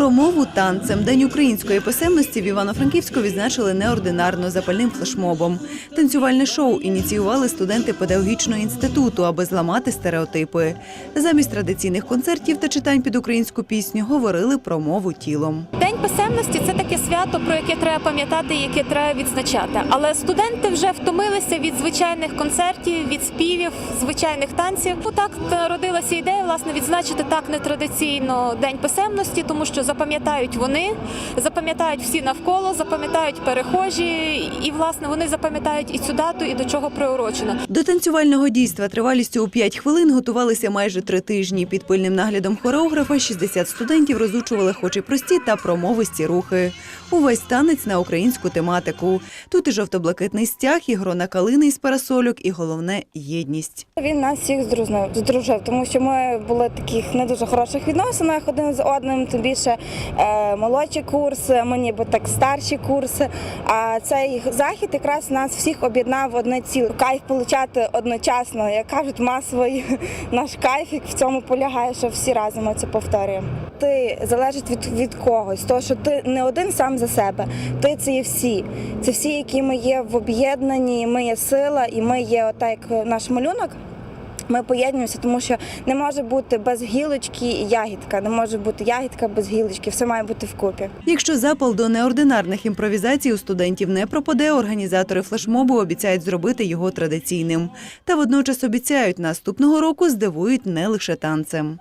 Промову танцем День української писемності в Івано-Франківську відзначили неординарно запальним флешмобом. Танцювальне шоу ініціювали студенти педагогічного інституту, аби зламати стереотипи. Замість традиційних концертів та читань під українську пісню говорили про мову тілом. Писемності це таке свято, про яке треба пам'ятати, яке треба відзначати. Але студенти вже втомилися від звичайних концертів, від співів, звичайних танців. Ну, Так народилася ідея власне відзначити так нетрадиційно день писемності, тому що запам'ятають вони, запам'ятають всі навколо, запам'ятають перехожі, і власне вони запам'ятають і цю дату, і до чого приурочено. До танцювального дійства тривалістю у 5 хвилин готувалися майже три тижні. Під пильним наглядом хореографа 60 студентів розучували хоч і прості та промовисті рухи. Увесь танець на українську тематику. Тут і жовто-блакитний стяг, і грона калини із парасольок, і головне єдність. Він нас всіх здружив, тому що ми були в таких не дуже хороших відносинах один з одним, тим більше е, молодші курси, ми ніби так старші курси. А цей захід якраз нас всіх об'єднав в одне ціле. Кайф получати одночасно, як кажуть, масовий наш кайф в цьому полягає, що всі разом ми це повторюємо. Ти залежить від, від когось, що ти не один сам за себе. Ти це є всі. Це всі, які ми є в об'єднанні, ми є сила, і ми є отак, як наш малюнок. Ми поєднуємося, тому що не може бути без гілочки і ягідка, не може бути ягідка без гілочки, все має бути вкупі. Якщо запал до неординарних імпровізацій у студентів не пропаде, організатори флешмобу обіцяють зробити його традиційним. Та водночас обіцяють, наступного року здивують не лише танцем.